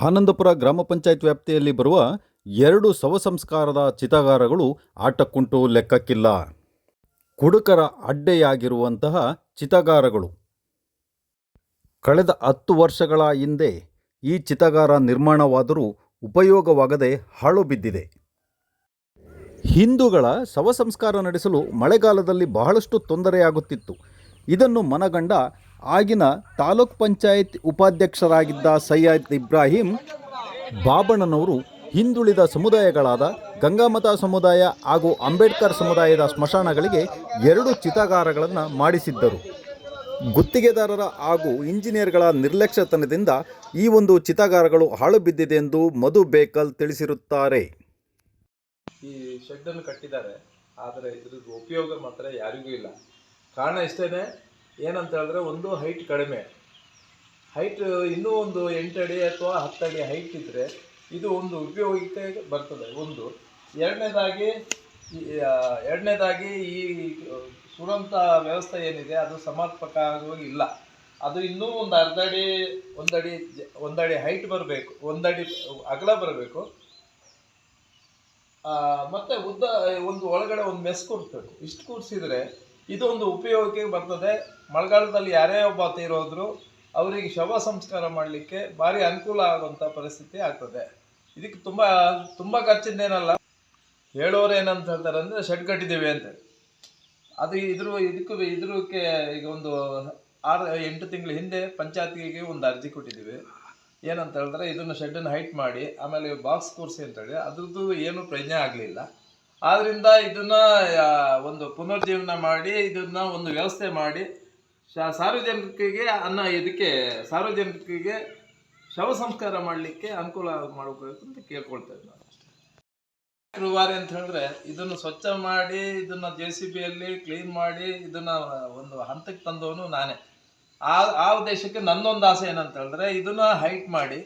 ಆನಂದಪುರ ಗ್ರಾಮ ಪಂಚಾಯತ್ ವ್ಯಾಪ್ತಿಯಲ್ಲಿ ಬರುವ ಎರಡು ಶವ ಸಂಸ್ಕಾರದ ಚಿತಾಗಾರಗಳು ಆಟಕ್ಕುಂಟು ಲೆಕ್ಕಕ್ಕಿಲ್ಲ. ಕುಡುಕರ ಅಡ್ಡೆಯಾಗಿರುವಂತಹ ಚಿತಾಗಾರಗಳು. ಕಳೆದ ಹತ್ತು ವರ್ಷಗಳ ಹಿಂದೆ ಈ ಚಿತಾಗಾರ ನಿರ್ಮಾಣವಾದರೂ ಉಪಯೋಗವಾಗದೆ ಹಾಳು ಬಿದ್ದಿದೆ. ಹಿಂದೂಗಳ ಶವ ಸಂಸ್ಕಾರ ನಡೆಸಲು ಮಳೆಗಾಲದಲ್ಲಿ ಬಹಳಷ್ಟು ತೊಂದರೆಯಾಗುತ್ತಿತ್ತು. ಇದನ್ನು ಮನಗಂಡ ಆಗಿನ ತಾಲೂಕ್ ಪಂಚಾಯತ್ ಉಪಾಧ್ಯಕ್ಷರಾಗಿದ್ದ ಸೈಯದ್ ಇಬ್ರಾಹಿಂ, ಬಾಬಣ್ಣನವರು ಹಿಂದುಳಿದ ಸಮುದಾಯಗಳಾದ ಗಂಗಾಮತ ಸಮುದಾಯ ಹಾಗೂ ಅಂಬೇಡ್ಕರ್ ಸಮುದಾಯದ ಸ್ಮಶಾನಗಳಿಗೆ ಎರಡು ಚಿತಾಗಾರಗಳನ್ನು ಮಾಡಿಸಿದ್ದರು. ಗುತ್ತಿಗೆದಾರರ ಹಾಗೂ ಇಂಜಿನಿಯರ್ಗಳ ನಿರ್ಲಕ್ಷ್ಯತನದಿಂದ ಈ ಒಂದು ಚಿತಾಗಾರಗಳು ಹಾಳು ಬಿದ್ದಿದೆ ಎಂದು ಮಧು ಬೇಕಲ್ ತಿಳಿಸಿರುತ್ತಾರೆ. ಈ ಶೆಡ್ಡನ್ನು ಕಟ್ಟಿದ್ದಾರೆ. ಆದರೆ ಇದ್ರ ಉಪಯೋಗ ಮಾತ್ರ ಯಾರಿಗೂ ಇಲ್ಲ. ಕಾರಣ ಇಷ್ಟೇ ಏನಂತ ಹೇಳಿದ್ರೆ ಒಂದು ಹೈಟ್ ಕಡಿಮೆ. ಹೈಟ್ ಇನ್ನೂ ಒಂದು ಎಂಟು ಅಡಿ ಅಥವಾ ಹತ್ತು ಅಡಿ ಹೈಟ್ ಇದ್ದರೆ ಇದು ಒಂದು ಉಪಯೋಗಕ್ಕೆ ಬರ್ತದೆ. ಒಂದು. ಎರಡನೇದಾಗಿ ಎರಡನೇದಾಗಿ ಈ ಸುರಂತ ವ್ಯವಸ್ಥೆ ಏನಿದೆ ಅದು ಸಮರ್ಪಕವಾಗಿ ಇಲ್ಲ. ಅದು ಇನ್ನೂ ಒಂದು ಅರ್ಧ ಅಡಿ ಒಂದಡಿ ಒಂದಡಿ ಹೈಟ್ ಬರಬೇಕು. ಒಂದಡಿ ಅಗಲ ಬರಬೇಕು. ಮತ್ತೆ ಉದ್ದ, ಒಂದು ಒಳಗಡೆ ಒಂದು ಮೆಸ್ ಕೂರಿಸ್ಬೇಕು ಇಷ್ಟು ಕೂರಿಸಿದ್ರೆ ಇದು ಒಂದು ಉಪಯೋಗಕ್ಕೆ ಬರ್ತದೆ. ಮಳೆಗಾಲದಲ್ಲಿ ಯಾರೇ ಒಬ್ಬ ತೀರೋದ್ರು ಅವರಿಗೆ ಶವ ಸಂಸ್ಕಾರ ಮಾಡಲಿಕ್ಕೆ ಭಾರಿ ಅನುಕೂಲ ಆಗುವಂಥ ಪರಿಸ್ಥಿತಿ ಆಗ್ತದೆ. ಇದಕ್ಕೆ ತುಂಬ ತುಂಬ ಖರ್ಚಿಂದೇನಲ್ಲ ಹೇಳೋರು ಏನಂತ ಹೇಳ್ತಾರೆ ಅಂದರೆ ಶೆಡ್ ಕಟ್ಟಿದ್ದೀವಿ ಅಂತ. ಅದು ಇದ್ರ, ಇದಕ್ಕೂ, ಇದ್ರಕ್ಕೆ ಈಗ ಒಂದು ಆರು, ಎಂಟು ತಿಂಗಳ ಹಿಂದೆ ಪಂಚಾಯತಿಗೆ ಒಂದು ಅರ್ಜಿ ಕೊಟ್ಟಿದ್ದೀವಿ. ಏನಂತ ಹೇಳಿದ್ರೆ ಇದನ್ನು ಶೆಡ್ಡನ್ನು ಹೈಟ್ ಮಾಡಿ, ಆಮೇಲೆ ಬಾಕ್ಸ್ ಕೂರಿಸಿ ಅಂತೇಳಿ ಅದ್ರದ್ದು ಏನು ಪ್ರಯೋಜನ ಆಗಲಿಲ್ಲ. ಆದ್ದರಿಂದ ಇದನ್ನ ಒಂದು ಪುನರ್ಜೀವನ ಮಾಡಿ, ಇದನ್ನ ಒಂದು ವ್ಯವಸ್ಥೆ ಮಾಡಿ ಸಾರ್ವಜನಿಕರಿಗೆ ಅನ್ನ ಇದಕ್ಕೆ, ಸಾರ್ವಜನಿಕರಿಗೆ ಶವ ಸಂಸ್ಕಾರ ಮಾಡಲಿಕ್ಕೆ ಅನುಕೂಲ ಮಾಡಬೇಕು ಅಂತ ಕೇಳ್ಕೊಳ್ತೇವೆ ನಾವು ರೂವಾರಿ ಅಂತ ಹೇಳಿದ್ರೆ ಇದನ್ನು ಸ್ವಚ್ಛ ಮಾಡಿ, ಇದನ್ನ ಜೆ ಸಿ ಬಿಯಲ್ಲಿ ಕ್ಲೀನ್ ಮಾಡಿ, ಇದನ್ನ ಒಂದು ಹಂತಕ್ಕೆ ತಂದವನು ನಾನೇ. ಆ ಆ ಉದ್ದೇಶಕ್ಕೆ ನನ್ನೊಂದು ಆಸೆ ಏನಂತ ಹೇಳಿದ್ರೆ ಇದನ್ನ ಹೈಟ್ ಮಾಡಿ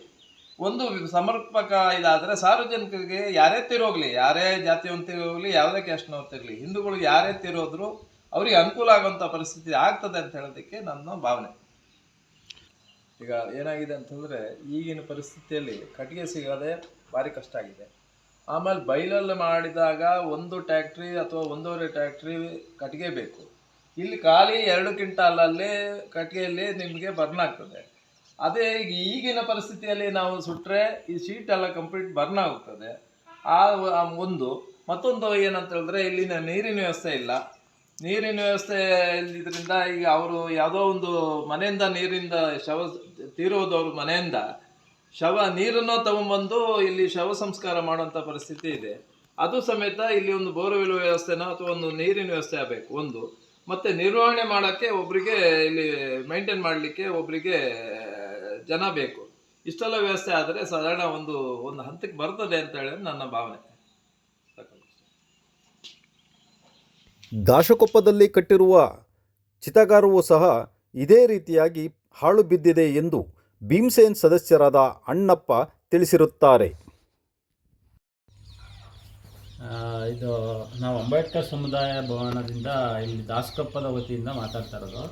ಒಂದು ಸಮರ್ಪಕ ಇದಾದರೆ ಸಾರ್ವಜನಿಕರಿಗೆ ಯಾರೇ ತಿರೋಗ್ಲಿ, ಯಾರೇ ಜಾತಿಯವನು ತಿರೋಗ್ಲಿ, ಯಾವುದೇ ಕ್ಯಾಸ್ಟ್ನವ್ರು ತಿರಲಿ ಹಿಂದೂಗಳು ಯಾರೇ ತಿರೋದ್ರು ಅವರಿಗೆ ಅನುಕೂಲ ಆಗುವಂಥ ಪರಿಸ್ಥಿತಿ ಆಗ್ತದೆ ಅಂತ ಹೇಳೋದಕ್ಕೆ ನನ್ನ ಭಾವನೆ. ಈಗ ಏನಾಗಿದೆ ಅಂತಂದರೆ ಈಗಿನ ಪರಿಸ್ಥಿತಿಯಲ್ಲಿ ಕಟ್ಟಿಗೆ ಸಿಗೋದೇ ಭಾರಿ ಕಷ್ಟ ಆಗಿದೆ. ಆಮೇಲೆ ಬೈಲಲ್ಲಿ ಮಾಡಿದಾಗ ಒಂದು ಟ್ಯಾಕ್ಟ್ರಿ ಅಥವಾ ಒಂದೂವರೆ ಟ್ಯಾಕ್ಟ್ರಿ ಕಟ್ಟಿಗೆ ಬೇಕು. ಇಲ್ಲಿ ಖಾಲಿ ಎರಡು ಕ್ವಿಂಟಾಲಲ್ಲಿ ಕಟ್ಟಿಗೆಯಲ್ಲಿ ನಿಮಗೆ ಬರ್ನ್ ಆಗ್ತದೆ. ಅದೇ ಈಗ ಈಗಿನ ಪರಿಸ್ಥಿತಿಯಲ್ಲಿ ನಾವು ಸುಟ್ಟರೆ ಈ ಶೀಟ್ ಎಲ್ಲ ಕಂಪ್ಲೀಟ್ ಬರ್ನ್ ಆಗುತ್ತದೆ. ಆ ಒಂದು, ಮತ್ತೊಂದು ಏನಂತ ಹೇಳಿದ್ರೆ ಇಲ್ಲಿನ ನೀರಿನ ವ್ಯವಸ್ಥೆ ಇಲ್ಲ. ನೀರಿನ ವ್ಯವಸ್ಥೆ ಇಲ್ಲದ್ರಿಂದ ಈಗ ಅವರು ಯಾವುದೋ ಒಂದು ಮನೆಯಿಂದ ನೀರಿಂದ ಶವ ತೀರೋದವ್ರ ಮನೆಯಿಂದ ಶವ ನೀರನ್ನು ತಗೊಂಬಂದು ಇಲ್ಲಿ ಶವ ಸಂಸ್ಕಾರ ಮಾಡುವಂಥ ಪರಿಸ್ಥಿತಿ ಇದೆ. ಅದು ಸಮೇತ ಇಲ್ಲಿ ಒಂದು ಬೋರ್ವೆಲ್ ವ್ಯವಸ್ಥೆನೋ ಅಥವಾ ಒಂದು ನೀರಿನ ವ್ಯವಸ್ಥೆ ಆಗಬೇಕು, ಒಂದು. ಮತ್ತೆ ನಿರ್ವಹಣೆ ಮಾಡೋಕ್ಕೆ ಒಬ್ಬರಿಗೆ ಇಲ್ಲಿ ಮೇಂಟೈನ್ ಮಾಡಲಿಕ್ಕೆ ಒಬ್ಬರಿಗೆ ಜನ ಬೇಕು. ಇಷ್ಟೆಲ್ಲ ವ್ಯವಸ್ಥೆ ಆದರೆ ಸಾಧಾರಣ ಒಂದು ಒಂದು ಹಂತಕ್ಕೆ ಬರ್ತದೆ ಅಂತ ಹೇಳಿ ನನ್ನ ಭಾವನೆ. ದಾಶಕೊಪ್ಪದಲ್ಲಿ ಕಟ್ಟಿರುವ ಚಿತಗಾರವೂ ಸಹ ಇದೇ ರೀತಿಯಾಗಿ ಹಾಳು ಬಿದ್ದಿದೆ ಎಂದು ಭೀಮಸೇನ್ ಸದಸ್ಯರಾದ ಅಣ್ಣಪ್ಪ ತಿಳಿಸಿರುತ್ತಾರೆ. ಇದು ನಾವು ಅಂಬೇಡ್ಕರ್ ಸಮುದಾಯ ಭವನದಿಂದ ಇಲ್ಲಿ ದಾಸಕಪ್ಪದ ವತಿಯಿಂದ ಮಾತಾಡ್ತಾ ಇರೋದು.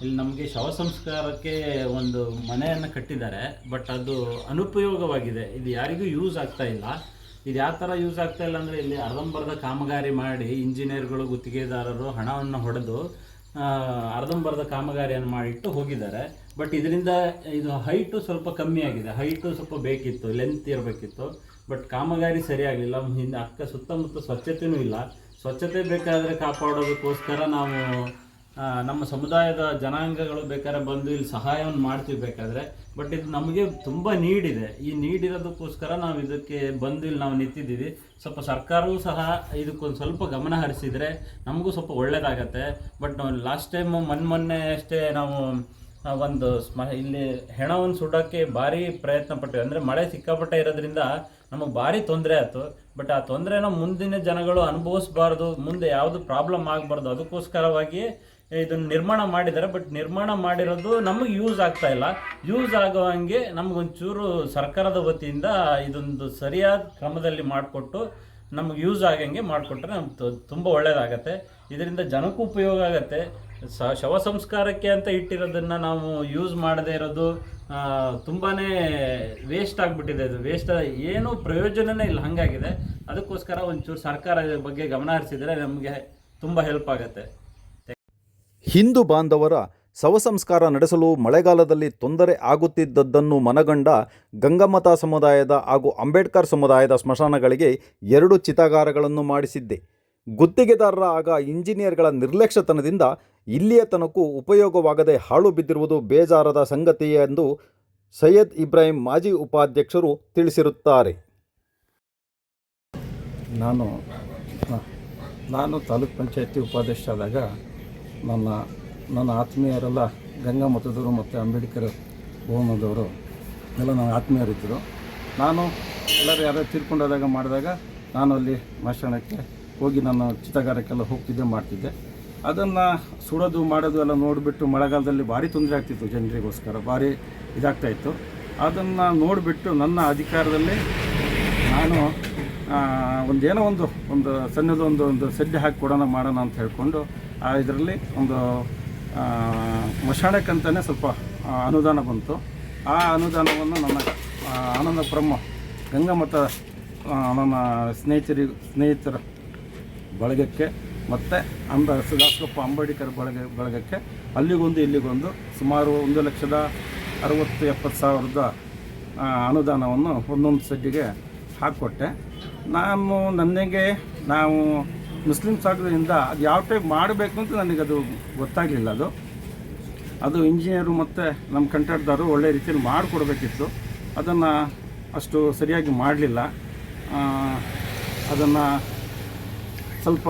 ಇಲ್ಲಿ ನಮಗೆ ಶವ ಸಂಸ್ಕಾರಕ್ಕೆ ಒಂದು ಮನೆಯನ್ನು ಕಟ್ಟಿದ್ದಾರೆ ಬಟ್ ಅದು ಅನುಪಯೋಗವಾಗಿದೆ. ಇದು ಯಾರಿಗೂ ಯೂಸ್ ಆಗ್ತಾ ಇಲ್ಲ. ಇದು ಯಾವ ಥರ ಯೂಸ್ ಆಗ್ತಾ ಇಲ್ಲ ಅಂದರೆ ಇಲ್ಲಿ ಅರ್ಧಂಬರ್ಧ ಕಾಮಗಾರಿ ಮಾಡಿ ಇಂಜಿನಿಯರ್ಗಳು ಗುತ್ತಿಗೆದಾರರು ಹಣವನ್ನು ಹೊಡೆದು ಅರ್ಧಂಬರ್ಧ ಕಾಮಗಾರಿಯನ್ನು ಮಾಡಿಟ್ಟು ಹೋಗಿದ್ದಾರೆ. ಬಟ್ ಇದರಿಂದ ಇದು ಹೈಟು ಸ್ವಲ್ಪ ಕಮ್ಮಿ ಆಗಿದೆ. ಹೈಟು ಸ್ವಲ್ಪ ಬೇಕಿತ್ತು ಲೆಂತ್ ಇರಬೇಕಿತ್ತು. ಬಟ್ ಕಾಮಗಾರಿ ಸರಿಯಾಗಲಿಲ್ಲ ಹಿಂದೆ ಅಕ್ಕ ಸುತ್ತಮುತ್ತ ಸ್ವಚ್ಛತೆಯೂ ಇಲ್ಲ. ಸ್ವಚ್ಛತೆ ಬೇಕಾದರೆ ಕಾಪಾಡೋದಕ್ಕೋಸ್ಕರ ನಾವು ನಮ್ಮ ಸಮುದಾಯದ ಜನಾಂಗಗಳು ಬೇಕಾದ್ರೆ ಬಂದು ಇಲ್ಲಿ ಸಹಾಯವನ್ನು ಮಾಡ್ತೀವಿ ಬೇಕಾದರೆ. ಬಟ್ ಇದು ನಮಗೆ ತುಂಬ ನೀಡಿದೆ ಈ ನೀಡಿರೋದಕ್ಕೋಸ್ಕರ ನಾವು ಇದಕ್ಕೆ ಬಂದು ಇಲ್ಲಿ ನಾವು ನಿಂತಿದ್ದೀವಿ. ಸ್ವಲ್ಪ ಸರ್ಕಾರವೂ ಸಹ ಇದಕ್ಕೊಂದು ಸ್ವಲ್ಪ ಗಮನ ಹರಿಸಿದರೆ ನಮಗೂ ಸ್ವಲ್ಪ ಒಳ್ಳೆಯದಾಗತ್ತೆ ಬಟ್ ನಾವು ಲಾಸ್ಟ್ ಟೈಮು ಮೊನ್ನೆ ಮೊನ್ನೆ ಅಷ್ಟೇ ನಾವು ಒಂದು ಸ್ಮ, ಇಲ್ಲಿ ಹೆಣವನ್ನು ಸುಡೋಕ್ಕೆ ಭಾರಿ ಪ್ರಯತ್ನ ಪಟ್ಟಿವಿ. ಅಂದರೆ ಮಳೆ ಸಿಕ್ಕಾಪಟ್ಟೆ ಇರೋದ್ರಿಂದ ನಮಗೆ ಭಾರಿ ತೊಂದರೆ ಆಯಿತು. ಬಟ್ ಆ ತೊಂದರೆನ ಮುಂದಿನ ಜನಗಳು ಅನುಭವಿಸ್ಬಾರ್ದು, ಮುಂದೆ ಯಾವುದು ಪ್ರಾಬ್ಲಮ್ ಆಗಬಾರ್ದು ಅದಕ್ಕೋಸ್ಕರವಾಗಿ ಇದನ್ನು ನಿರ್ಮಾಣ ಮಾಡಿದ್ದಾರೆ ಬಟ್ ನಿರ್ಮಾಣ ಮಾಡಿರೋದು ನಮಗೆ ಯೂಸ್ ಆಗ್ತಾ ಇಲ್ಲ. ಯೂಸ್ ಆಗೋ ಹಂಗೆ ನಮಗೊಂಚೂರು ಸರ್ಕಾರದ ವತಿಯಿಂದ ಇದೊಂದು ಸರಿಯಾದ ಕ್ರಮದಲ್ಲಿ ಮಾಡಿಕೊಟ್ಟು ನಮ್ಗೆ ಯೂಸ್ ಆಗಂಗೆ ಮಾಡಿಕೊಟ್ರೆ ನಮ್ಗೆ ತುಂಬ ಒಳ್ಳೆಯದಾಗತ್ತೆ ಇದರಿಂದ ಜನಕ್ಕೂ ಉಪಯೋಗ ಆಗತ್ತೆ. ಶವ ಸಂಸ್ಕಾರಕ್ಕೆ ಅಂತ ಇಟ್ಟಿರೋದನ್ನು ನಾವು ಯೂಸ್ ಮಾಡದೇ ಇರೋದು ತುಂಬಾ ವೇಸ್ಟ್ ಆಗಿಬಿಟ್ಟಿದೆ ಅದು. ವೇಸ್ಟ್ ಏನೂ ಪ್ರಯೋಜನನೇ ಇಲ್ಲ, ಹಾಗಾಗಿದೆ. ಅದಕ್ಕೋಸ್ಕರ ಒಂಚೂರು ಸರ್ಕಾರ ಬಗ್ಗೆ ಗಮನ ಹರಿಸಿದರೆ ನಮಗೆ ತುಂಬ ಹೆಲ್ಪ್ ಆಗುತ್ತೆ. ಹಿಂದೂ ಬಾಂಧವರ ಶವ ಸಂಸ್ಕಾರ ನಡೆಸಲು ಮಳೆಗಾಲದಲ್ಲಿ ತೊಂದರೆ ಆಗುತ್ತಿದ್ದದ್ದನ್ನು ಮನಗಂಡ ಗಂಗಮತ ಸಮುದಾಯದ ಹಾಗೂ ಅಂಬೇಡ್ಕರ್ ಸಮುದಾಯದ ಸ್ಮಶಾನಗಳಿಗೆ ಎರಡು ಚಿತಾಗಾರಗಳನ್ನು ಮಾಡಿಸಿದ್ದೆ. ಗುತ್ತಿಗೆದಾರರ ಆಗ ಇಂಜಿನಿಯರ್ಗಳ ನಿರ್ಲಕ್ಷ್ಯತನದಿಂದ ಇಲ್ಲಿಯ ತನಕೂ ಉಪಯೋಗವಾಗದೆ ಹಾಳು ಬಿದ್ದಿರುವುದು ಬೇಜಾರದ ಸಂಗತಿ ಎಂದು ಸೈಯದ್ ಇಬ್ರಾಹಿಂ ಮಾಜಿ ಉಪಾಧ್ಯಕ್ಷರು ತಿಳಿಸಿರುತ್ತಾರೆ. ನಾನು ನಾನು ತಾಲೂಕ್ ಪಂಚಾಯತಿ ಉಪಾಧ್ಯಕ್ಷ ಆದಾಗ ನನ್ನ ನನ್ನ ಆತ್ಮೀಯರೆಲ್ಲ ಗಂಗಾ ಮತದವರು ಮತ್ತು ಅಂಬೇಡ್ಕರ್ ಭವನದವರು ಎಲ್ಲ ನನ್ನ ಆತ್ಮೀಯರಿದ್ದರು. ನಾನು ಎಲ್ಲರೂ ಯಾರೋ ತೀರ್ಕೊಂಡಾದಾಗ ಮಾಡಿದಾಗ ನಾನು ಅಲ್ಲಿ ಮಾಷಣಕ್ಕೆ ಹೋಗಿ ನಾನು ಚಿತ್ರಗಾರಕ್ಕೆಲ್ಲ ಹೋಗ್ತಿದ್ದೆ, ಮಾಡ್ತಿದ್ದೆ. ಅದನ್ನು ಸುಡೋದು, ಮಾಡೋದು ಎಲ್ಲ ನೋಡಿಬಿಟ್ಟು ಮಳೆಗಾಲದಲ್ಲಿ ಭಾರಿ ತೊಂದರೆ ಆಗ್ತಿತ್ತು ಜನರಿಗೋಸ್ಕರ, ಭಾರಿ ಇದಾಗ್ತಾಯಿತ್ತು ಅದನ್ನು ನೋಡಿಬಿಟ್ಟು ನನ್ನ ಅಧಿಕಾರದಲ್ಲಿ ನಾನು ಒಂದು ಏನೋ ಒಂದು ಒಂದು ಸಣ್ಣದ ಒಂದು ಒಂದು ಸಜ್ಜೆ ಹಾಕಿ ಕೊಡೋಣ ಮಾಡೋಣ ಅಂತ ಹೇಳ್ಕೊಂಡು ಆ ಇದರಲ್ಲಿ ಒಂದು ಮಶಾಣಕ್ಕಂತಲೇ ಸ್ವಲ್ಪ ಅನುದಾನ ಬಂತು. ಆ ಅನುದಾನವನ್ನು ನನ್ನ ಆನಂದ ಬ್ರಹ್ಮ ಆ, ನನ್ನ ಸ್ನೇಹಿತರಿ ಸ್ನೇಹಿತರ ಬಳಗಕ್ಕೆ ಮತ್ತು ಅಂಬ ಸುಧಾಸ್ಕಪ್ಪ ಅಂಬೇಡ್ಕರ್ ಬಳಗ ಬಳಗಕ್ಕೆ ಅಲ್ಲಿಗೊಂದು ಇಲ್ಲಿಗೊಂದು ಸುಮಾರು ಒಂದು ಲಕ್ಷದ ಅರವತ್ತು ಎಪ್ಪತ್ತು ಸಾವಿರದ ಅನುದಾನವನ್ನು ಒಂದೊಂದು ಸಡ್ಡಿಗೆ ಹಾಕ್ಕೊಟ್ಟೆ ನಾನು ನನಗೆ ನಾವು ಮುಸ್ಲಿಮ್ಸ್ ಆಗೋದ್ರಿಂದ ಅದು ಯಾವ ಟೈಪ್ ಮಾಡಬೇಕು ಅಂತ ನನಗೆ ಅದು ಗೊತ್ತಾಗಲಿಲ್ಲ ಅದು. ಅದು ಇಂಜಿನಿಯರು ಮತ್ತು ನಮ್ಮ ಕಂಟ್ರಾಕ್ಟ್ದಾರು ಒಳ್ಳೆ ರೀತಿಯಲ್ಲಿ ಮಾಡಿಕೊಡ್ಬೇಕಿತ್ತು. ಅದನ್ನು ಅಷ್ಟು ಸರಿಯಾಗಿ ಮಾಡಲಿಲ್ಲ. ಅದನ್ನು ಸ್ವಲ್ಪ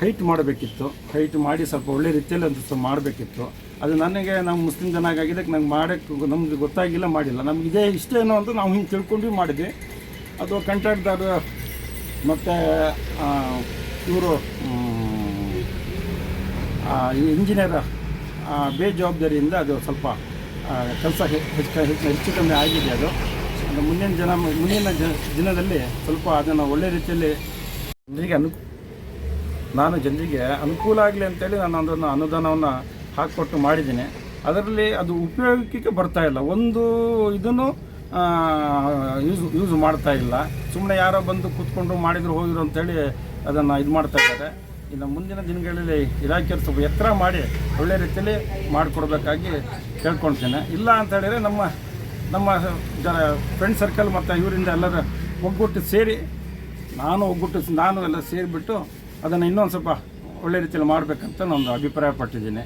ಹೈಟ್ ಮಾಡಬೇಕಿತ್ತು. ಹೈಟ್ ಮಾಡಿ ಸ್ವಲ್ಪ ಒಳ್ಳೆ ರೀತಿಯಲ್ಲಿ ಅದು ಸ್ವಲ್ಪ ಮಾಡಬೇಕಿತ್ತು. ಅದು ನನಗೆ ನಮ್ಮ ಮುಸ್ಲಿಂ ಜನ ಆಗಿದ್ದಕ್ಕೆ ನಂಗೆ ಮಾಡೋಕ್ಕೆ ನಮ್ಗೆ ಗೊತ್ತಾಗಿಲ್ಲ, ಮಾಡಿಲ್ಲ. ನಮ್ಗೆ ಇದೇ ಇಷ್ಟೇನೋ ಅಂತ ನಾವು ಹಿಂಗೆ ತಿಳ್ಕೊಂಡು ಮಾಡಿದ್ವಿ. ಅದು ಕಂಟ್ರಾಕ್ಟರ್ ಮತ್ತು ಇವರು ಇಂಜಿನಿಯರ ಬೇಜವಾಬ್ದಾರಿಯಿಂದ ಅದು ಸ್ವಲ್ಪ ಕೆಲಸ ಹೆಚ್ಚು ಹೆಚ್ಚು ಕಮ್ಮಿ ಆಗಿದೆ ಅದು. ಅದು ಮುಂದಿನ ಜನ, ಮುಂದಿನ ದಿನದಲ್ಲಿ ಸ್ವಲ್ಪ ಅದನ್ನು ಒಳ್ಳೆ ರೀತಿಯಲ್ಲಿ ಜನರಿಗೆ ಅನು, ನಾನು ಜನರಿಗೆ ಅನುಕೂಲ ಆಗಲಿ ಅಂತೇಳಿ ನಾನು ಅದನ್ನು ಅನುದಾನವನ್ನು ಹಾಕಿಕೊಟ್ಟು ಮಾಡಿದ್ದೀನಿ. ಅದರಲ್ಲಿ ಅದು ಉಪಯೋಗಕ್ಕೆ ಬರ್ತಾ ಇಲ್ಲ. ಒಂದು ಇದನ್ನು ಯೂಸ್ ಯೂಸ್ ಮಾಡ್ತಾ ಇಲ್ಲ. ಸುಮ್ಮನೆ ಯಾರೋ ಬಂದು ಕೂತ್ಕೊಂಡು ಮಾಡಿದ್ರು ಹೋಗಿದ್ರು ಅಂತೇಳಿ ಅದನ್ನು ಇದು ಮಾಡ್ತಾ ಇದ್ದಾರೆ. ಇನ್ನು ಮುಂದಿನ ದಿನಗಳಲ್ಲಿ ಇಲಾಖೆಯವರು ಸ್ವಲ್ಪ ಎತ್ತರ ಮಾಡಿ ಒಳ್ಳೆ ರೀತಿಯಲ್ಲಿ ಮಾಡಿಕೊಡ್ಬೇಕಾಗಿ ಕೇಳ್ಕೊಳ್ತೇನೆ. ಇಲ್ಲ ಅಂತ ಹೇಳಿದರೆ ನಮ್ಮ ನಮ್ಮ ಜನ ಫ್ರೆಂಡ್ ಸರ್ಕಲ್ ಮತ್ತು ಇವರಿಂದ ಎಲ್ಲರೂ ಒಗ್ಗೂಟ್ಟು ಸೇರಿ, ನಾನು ಒಗ್ಗೂಟ್ಟು ನಾನು ಎಲ್ಲ ಸೇರಿಬಿಟ್ಟು ಅದನ್ನು ಇನ್ನೊಂದು ಸ್ವಲ್ಪ ಒಳ್ಳೆ ರೀತಿಯಲ್ಲಿ ಮಾಡಬೇಕಂತ ನಾನು ಅಭಿಪ್ರಾಯ ಪಟ್ಟಿದ್ದೀನಿ